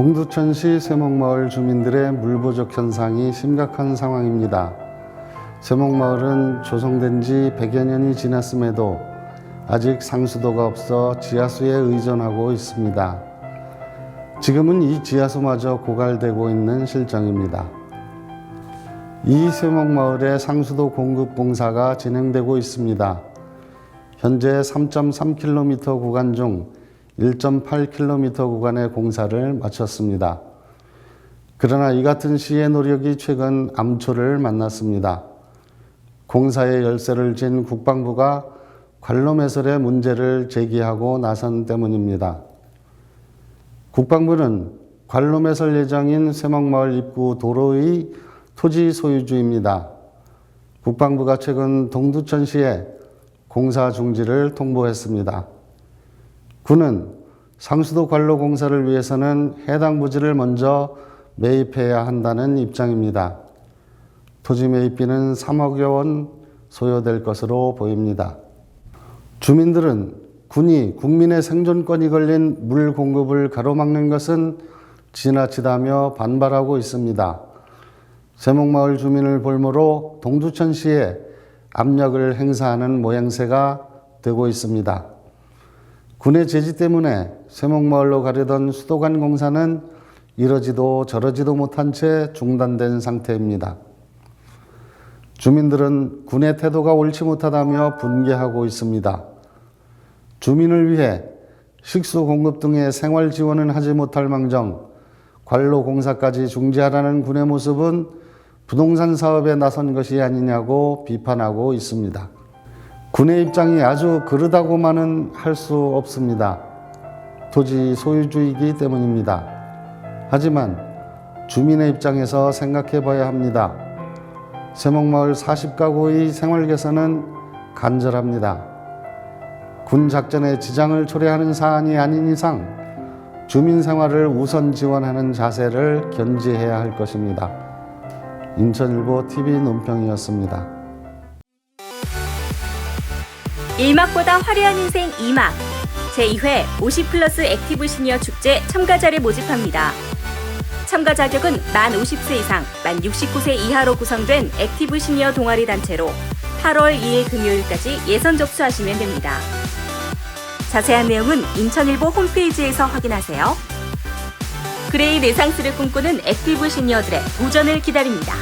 동두천시 세목마을 주민들의 물 부족 현상이 심각한 상황입니다. 세목마을은 조성된 지 100여 년이 지났음에도 아직 상수도가 없어 지하수에 의존하고 있습니다. 지금은 이 지하수마저 고갈되고 있는 실정입니다. 이 세목마을의 상수도 공급 공사가 진행되고 있습니다. 현재 3.3km 구간 중 1.8km 구간의 공사를 마쳤습니다. 그러나 이 같은 시의 노력이 최근 암초를 만났습니다. 공사의 열쇠를 쥔 국방부가 관로 매설의 문제를 제기하고 나선 때문입니다. 국방부는 관로 매설 예정인 세목마을 입구 도로의 토지 소유주입니다. 국방부가 최근 동두천시에 공사 중지를 통보했습니다. 군은 상수도 관로 공사를 위해서는 해당 부지를 먼저 매입해야 한다는 입장입니다. 토지 매입비는 3억여 원 소요될 것으로 보입니다. 주민들은 군이 국민의 생존권이 걸린 물 공급을 가로막는 것은 지나치다며 반발하고 있습니다. 세목마을 주민을 볼모로 동두천시에 압력을 행사하는 모양새가 되고 있습니다. 군의 제지 때문에 세목마을로 가려던 수도관 공사는 이러지도 저러지도 못한 채 중단된 상태입니다. 주민들은 군의 태도가 옳지 못하다며 분개하고 있습니다. 주민을 위해 식수 공급 등의 생활 지원은 하지 못할 망정 관로 공사까지 중지하라는 군의 모습은 부동산 사업에 나선 것이 아니냐고 비판하고 있습니다. 군의 입장이 아주 그러다고만은 할 수 없습니다. 토지 소유주이기 때문입니다. 하지만 주민의 입장에서 생각해 봐야 합니다. 세목마을 40가구의 생활 개선은 간절합니다. 군 작전에 지장을 초래하는 사안이 아닌 이상 주민 생활을 우선 지원하는 자세를 견지해야 할 것입니다. 인천일보 TV 논평이었습니다. 1막보다 화려한 인생 2막 제2회 50 플러스 액티브 시니어 축제 참가자를 모집합니다. 참가 자격은 만 50세 이상, 만 69세 이하로 구성된 액티브 시니어 동아리 단체로 8월 2일 금요일까지 예선 접수하시면 됩니다. 자세한 내용은 인천일보 홈페이지에서 확인하세요. 그레이 레상스를 꿈꾸는 액티브 시니어들의 도전을 기다립니다.